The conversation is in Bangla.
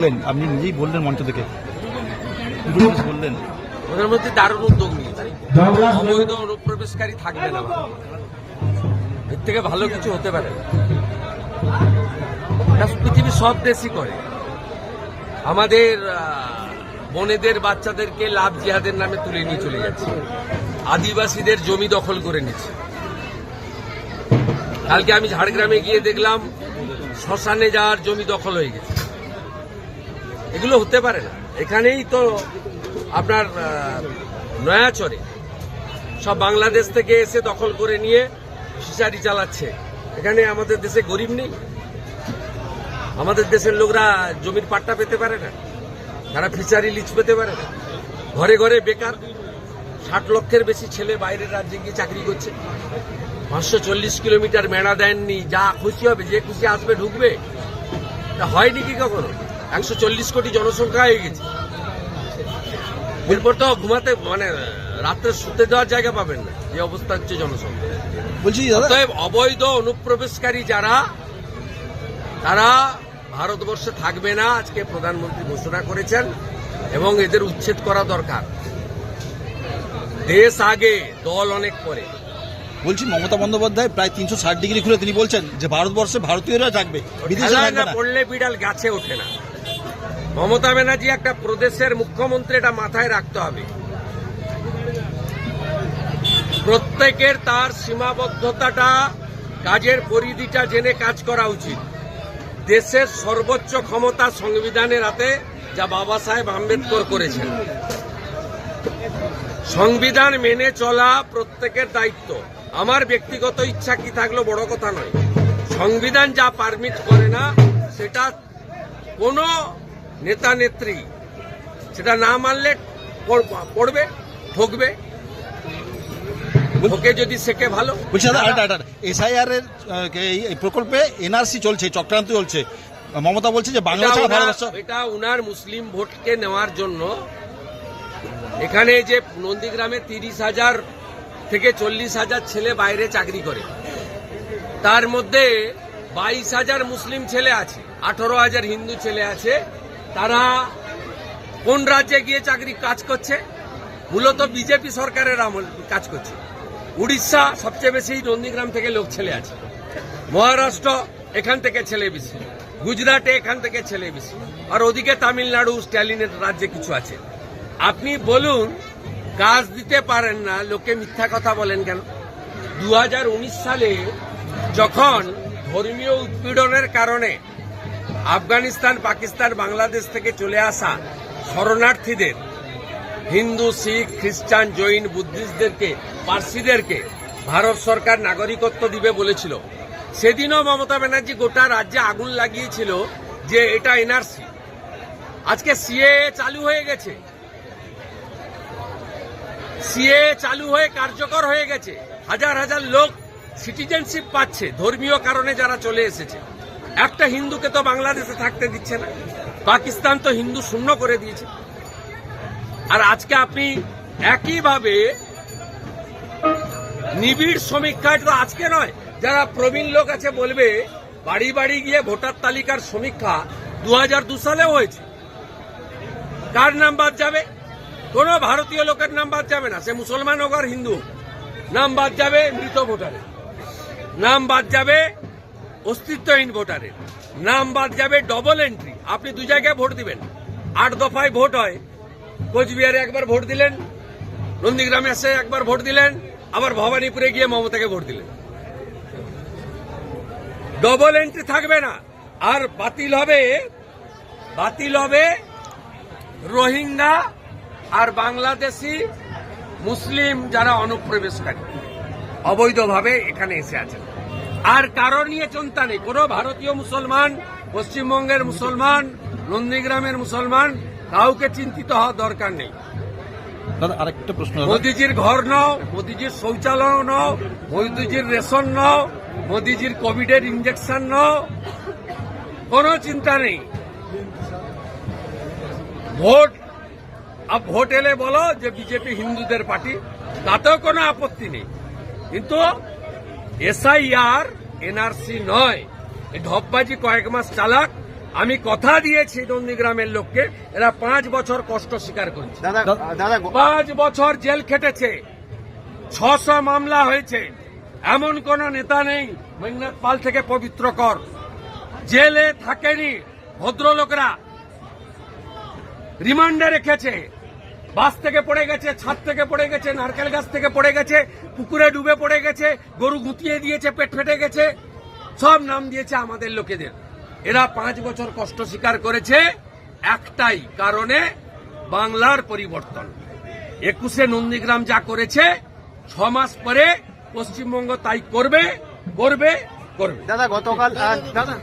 বললেন আপনি নিজেই বললেন মঞ্চ থেকে। বললেন। প্রধানমন্ত্রী দারুণ উদ্যোগ নিয়েছে অবৈধ অনুপ্রবেশকারী থাকবে না এর থেকে ভালো কিছু হতে পারে। পৃথিবীর সব দেশই করে। আমাদের আহ, বোনেদের বাচ্চাদেরকে লাভ জিহাদের নামে তুলে নিয়ে চলে যাচ্ছে। আদিবাসীদের জমি দখল করে নিচ্ছে। কালকে আমি ঝাড়গ্রামে গিয়ে দেখলাম শ্মশানে যাওয়ার জমি দখল হয়ে গেছে। এগুলো হতে পারে না। এখানেই তো আপনার নয়াচরে সব বাংলাদেশ থেকে এসে দখল করে নিয়ে ফিশারি চালাচ্ছে। এখানে আমাদের দেশে গরিব নেই। আমাদের দেশের লোকরা জমির পাট্টা পেতে পারে না। তারা ফিশারি, লিচ পেতে পারে না। ঘরে ঘরে বেকার, ষাট লক্ষের বেশি ছেলে বাইরের রাজ্যে গিয়ে চাকরি করছে। পাঁচশো চল্লিশ কিলোমিটার মেড়া দেননি, যা খুশি হবে, যে খুশি আসবে, ঢুকবে। তা হয়নি কি কখনো? একশো চল্লিশ কোটি জনসংখ্যা হয়ে গেছে। এরপর তো ঘুমাতে মানে রাত্রে শুতে দেওয়ার জায়গা পাবেন না। যে অবস্থা হচ্ছে জনসংখ্যা। বলছি অতএব অবৈধ অনুপ্রবেশকারী যারা তারা ভারতবর্ষে থাকবে না আজকে প্রধানমন্ত্রী ঘোষণা করেছেন এবং এদের উচ্ছেদ করা দরকার। দেশ আগে দল অনেক পরে। বলছি মমতা বন্দ্যোপাধ্যায় প্রায় তিনশো ষাট ডিগ্রি খুলে তিনি বলছেন যে ভারতবর্ষে ভারতীয়রা থাকবে বিদেশে পড়লে বিড়াল গাছে ওঠে না। মমতা ব্যানার্জি একটা প্রদেশের মুখ্যমন্ত্রী এটা মাথায় রাখতে হবে। প্রত্যেকের তার সীমাবদ্ধতাটা, কাজের পরিধিটা জেনে কাজ করা উচিত। দেশের সর্বোচ্চ ক্ষমতা সংবিধানের হাতে যা বাবা সাহেব আম্বেদকর করেছেন। সংবিধান মেনে চলা প্রত্যেকের দায়িত্ব। আমার ব্যক্তিগত ইচ্ছা কি থাকল বড় কথা নয়। সংবিধান যা পারমিট করে না, সেটা কোনো নেতা নেত্রী সেটা না মানলে পড়- পড়বে ঠকবে। ঠকে যদি শেখে ভালো। বলছি দাদা আরেকটা এসআইআর এর আহ, এই- প্রকল্পে এনআরসি চলছে চক্রান্ত চলছে। মমতা বলছে যে বাংলা এটা ছাড়া এটা উনার মুসলিম ভোটকে নেওয়ার জন্য এখানে যে নন্দীগ্রামে তিরিশ হাজার থেকে চল্লিশ হাজার ছেলে বাইরে চাকরি করে। তার মধ্যে বাইশ হাজার মুসলিম ছেলে আছে আঠারো হাজার হিন্দু ছেলে আছে তারা কোন রাজ্যে গিয়ে চাকরি কাজ করছে? মূলত বিজেপি সরকারের আমল কাজ করছে। উড়িষ্যা সবচেয়ে বেশি নন্দীগ্রাম থেকে লোক ছেলে আছে। মহারাষ্ট্র এখান থেকে ছেলে বেশি। গুজরাটে এখান থেকে ছেলে বেশি। আর ওদিকে তামিলনাড়ু, স্ট্যালিনের রাজ্যে কিছু আছে। আপনি বলুন, কাজ দিতে পারেন না, লোকে মিথ্যা কথা বলেন কেন? দু হাজার উনিশ সালে যখন ধর্মীয় উৎপীড়নের কারণে আফগানিস্তান, পাকিস্তান, বাংলাদেশ থেকে চলে আসা শরণার্থীদের, হিন্দু, শিখ, খ্রিস্টান, জৈন, বুদ্ধিস্টদেরকে, পার্সিদেরকে ভারত সরকার নাগরিকত্ব দিবে বলেছিল। সেদিনও মমতা ব্যানার্জি গোটা রাজ্যে আগুন লাগিয়েছিল যে এটা এনআরসি। আজকে সিএ চালু হয়ে গেছে। সিএ চালু হয়ে কার্যকর হয়ে গেছে। হাজার হাজার লোক সিটিজেনশিপ পাচ্ছে, ধর্মীয় কারণে যারা চলে এসেছে। একটা হিন্দুকে তো বাংলাদেশে থাকতে দিচ্ছে না, পাকিস্তান তো হিন্দু শূন্য করে দিয়েছে। আর আজকে আপনি একইভাবে নিবিড় সমীক্ষা এটা তো আজকে নয়, যারা প্রবীণ লোক আছে বলবে, বাড়ি বাড়ি গিয়ে ভোটার তালিকার সমীক্ষা দু হাজার দু সালেও হয়েছে। কার নাম বাদ যাবে? কোন ভারতীয় লোকের নাম বাদ যাবে না, সে মুসলমান হোক আর হিন্দু। নাম বাদ যাবে মৃত ভোটারের। নাম বাদ যাবে অস্তিত্বহীন ভোটারের। নাম বাদ যাবে ডবল এন্ট্রি আপনি দু জায়গায় ভোট দিবেন। আট দফায় ভোট হয়। কোচবিহারে একবার ভোট দিলেন, নন্দীগ্রামে এসে একবার ভোট দিলেন, আবার ভবানীপুরে গিয়ে মমতাকে ভোট দিলেন। ডবল এন্ট্রি থাকবে না। আর বাতিল হবে বাতিল হবে রোহিঙ্গা আর বাংলাদেশি মুসলিম যারা অনুপ্রবেশকারী। অবৈধভাবে এখানে এসে আছেন। আর কারও নিয়ে চিন্তা নেই। কোনো ভারতীয় মুসলমান পশ্চিমবঙ্গের মুসলমান নন্দীগ্রামের মুসলমান কাউকে চিন্তিত হওয়া দরকার নেই। আরেকটা প্রশ্ন। মোদিজির ঘর নাও মোদিজির শৌচালয় নাও মোদিজির রেশন নাও মোদিজির কোভিডের ইঞ্জেকশন নাও। কোনো চিন্তা নেই। ভোট আপ ভোট এলে বলো যে বিজেপি হিন্দুদের পার্টি তাতেও কোনো আপত্তি নেই। কিন্তু এসআইআর এনআরসি নয়। এই ঢপবাজি কয়েক মাস চালাক। আমি কথা দিয়েছি নন্দীগ্রামের লোককে এরা পাঁচ বছর কষ্ট স্বীকার করেছে। দাদা দাদা পাঁচ বছর জেল খেটেছে। ছশো মামলা হয়েছে। এমন কোন নেতা নেই মেঘনাথ পাল থেকে পবিত্র কর। জেলে থাকেনি ভদ্রলোকরা। রিমান্ডে রেখেছে। বাস থেকে পড়ে গেছে, ছাদ থেকে পড়ে গেছে, নারকেল গাছ থেকে পড়ে গেছে, পুকুরে ডুবে পড়ে গেছে, গরু গুতিয়ে দিয়েছে, পেট ফেটে গেছে, সব নাম দিয়েছে আমাদের লোকেদের। এরা পাঁচ বছর কষ্ট স্বীকার করেছে একটাই কারণে বাংলার পরিবর্তন। একুশে নন্দীগ্রাম যা করেছে, ছ মাস পরে পশ্চিমবঙ্গ তাই করবে করবে করবে। দাদা, গতকাল দাদা